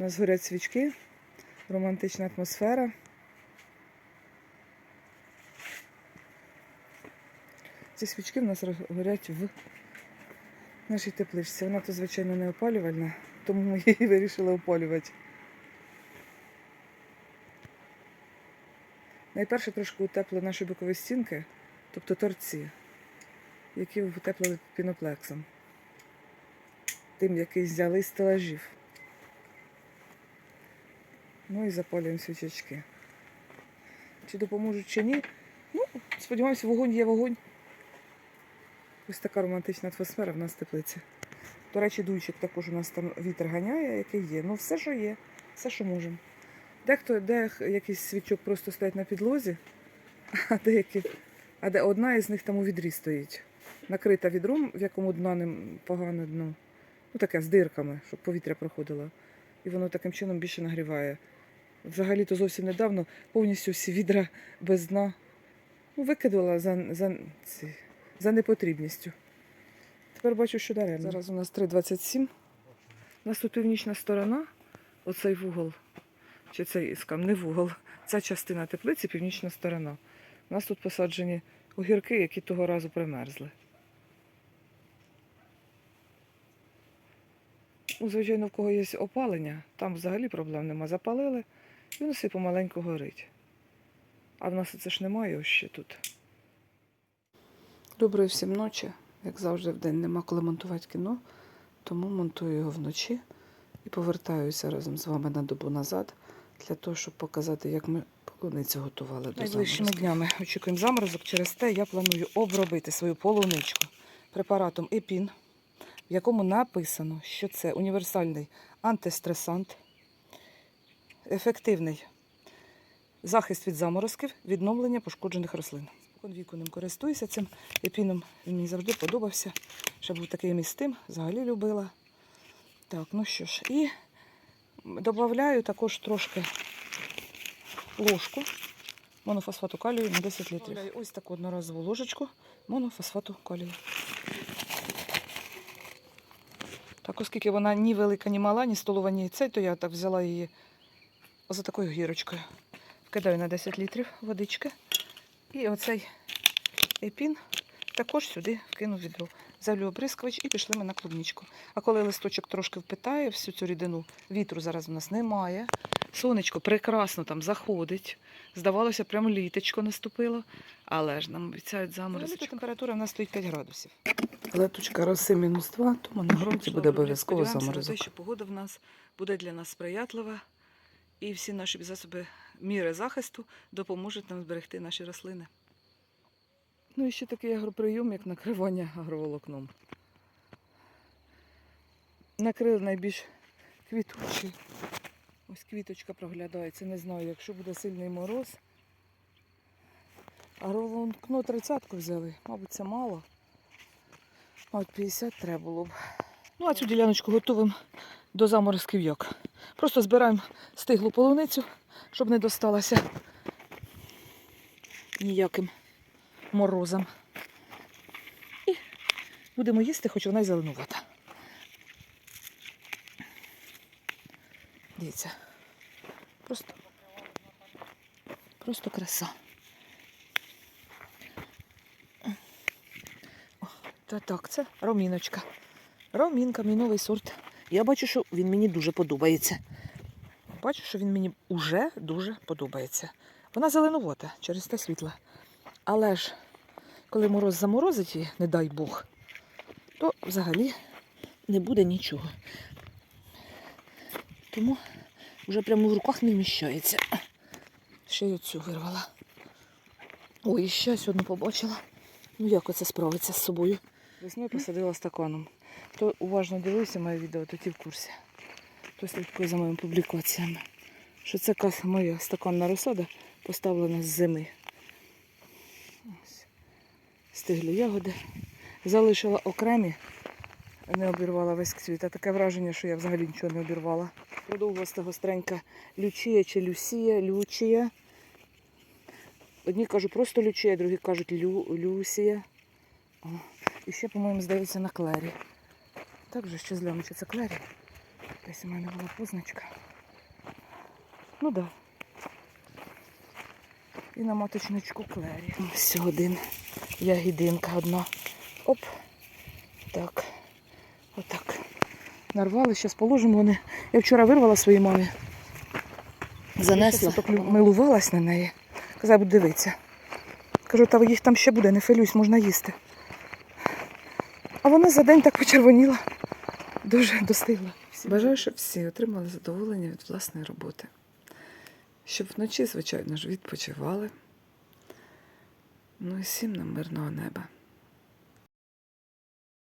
У нас горять свічки, романтична атмосфера. Ці свічки в нас горять в нашій тепличці. Вона то, звичайно, не опалювальна, тому ми її вирішили опалювати. Найперше трошки утеплили наші бокові стінки, тобто торці, які утеплили піноплексом. Тим, який взяли з стелажів. Ну і запалюємо свічечки. Чи допоможуть, чи ні? Ну, сподіваюся, вогонь є вогонь. Ось така романтична атмосфера в нас теплиці. До речі, дуйчик також у нас там вітер ганяє, який є. Ну, все, що є, все, що можемо. Дехто, де якийсь свічок просто стоять на підлозі, а деякі, а де одна із них там у відрі стоїть. Накрита відром, в якому дна не погане дно. Ну таке з дирками, щоб повітря проходило. І воно таким чином більше нагріває. Взагалі-то зовсім недавно повністю всі відра без дна ну, викидала за, за, ці, за непотрібністю. Тепер бачу, що даремно. Зараз у нас 3,27. У нас тут північна сторона, оцей вугол, чи цей скам, не вугол, ця частина теплиці північна сторона. У нас тут посаджені огірки, які того разу примерзли. Ну, звичайно, в кого є опалення, там взагалі проблем нема. Запалили, воно все помаленьку горить. А в нас це ж немає ось ще тут. Доброї всім ночі. Як завжди, в день нема коли монтувати кіно, тому монтую його вночі і повертаюся разом з вами на добу назад для того, щоб показати, як ми полуницю готували до Найближчими днями очікуємо заморозок. Через те я планую обробити свою полуничку препаратом Епін, в якому написано, що це універсальний антистресант, ефективний захист від заморозків, відновлення пошкоджених рослин. Спокон віку ним користуюся цим епіном. Він мені завжди подобався. Ще був такий містим, взагалі любила. Так, ну що ж, і додаю також трошки ложку монофосфату калію на 10 літрів. Добавляю Ось таку одноразову ложечку монофосфату калію. Так, оскільки вона ні велика, ні мала, ні столова, ні цей, то я так взяла її за такою гірочкою. Вкидаю на 10 літрів водички. І оцей епін також сюди вкину в відро. Залю оприскувач і пішли ми на клубничку. А коли листочок трошки впитає всю цю рідину, вітру зараз у нас немає. Сонечко прекрасно там заходить. Здавалося, прямо літочко наступило, але ж нам обіцяють заморозочку. Температура в нас стоїть 5 градусів. Леточка роси мінус 2, тому на ґрунті буде обов'язково заморозок. Те, що погода в нас буде для нас сприятлива, і всі наші засоби міри захисту допоможуть нам зберегти наші рослини. Ну і ще такий агроприйом, як накривання агроволокном. Накрили найбільш квітучий. Ось квіточка проглядається. Не знаю, якщо буде сильний мороз. Агроволокно 30 взяли, мабуть, це мало. Мабуть, 50 треба було б. Ну, а цю діляночку готуємо до заморозків. Просто збираємо стиглу полуницю, щоб не досталася ніяким морозом. І будемо їсти, хоч вона й зеленувата. Дивіться. Просто, просто краса. Та так, це роміночка. Ромінка, мій новий сорт. Я бачу, що він мені дуже подобається. Бачу, що він мені вже дуже подобається. Вона зеленувата через те світла. Але ж, коли мороз заморозить її, не дай Бог, то взагалі не буде нічого. Тому вже прямо в руках не вміщається. Ще й оцю вирвала. Ой, ще одну побачила. Ну як оце справиться з собою? Весною посадила стаканом. Хто уважно дивився моє відео, то ті в курсі. Хто слідкує за моїми публікаціями. Що це моя стаканна розсада поставлена з зими. Ось. Стиглі ягоди. Залишила окремі, не обірвала весь цвіт. А таке враження, що я взагалі нічого не обірвала. Продовгоста гостренька Лючія чи Люсія, Лючія. Одні кажуть просто Лючія, другі кажуть Лю, Люсія. І ще, по-моєму, здається, на клері. Так же ще зглянути, чи це клері. Десь у мене була позначка. Ну так. Да. І на маточничку клері. Ось один. Ягідинка одна. Оп. Так. Отак. Нарвали, зараз положимо вони. Я вчора вирвала своїй мамі. Занесла. Я милувалась на неї. Казала, будь дивитися. Кажу, та їх там ще буде, не филюсь, можна їсти. А вона за день так почервоніла. Дуже достигла. Бажаю, щоб всі отримали задоволення від власної роботи. Щоб вночі, звичайно ж, відпочивали. Ну і всім нам мирного неба.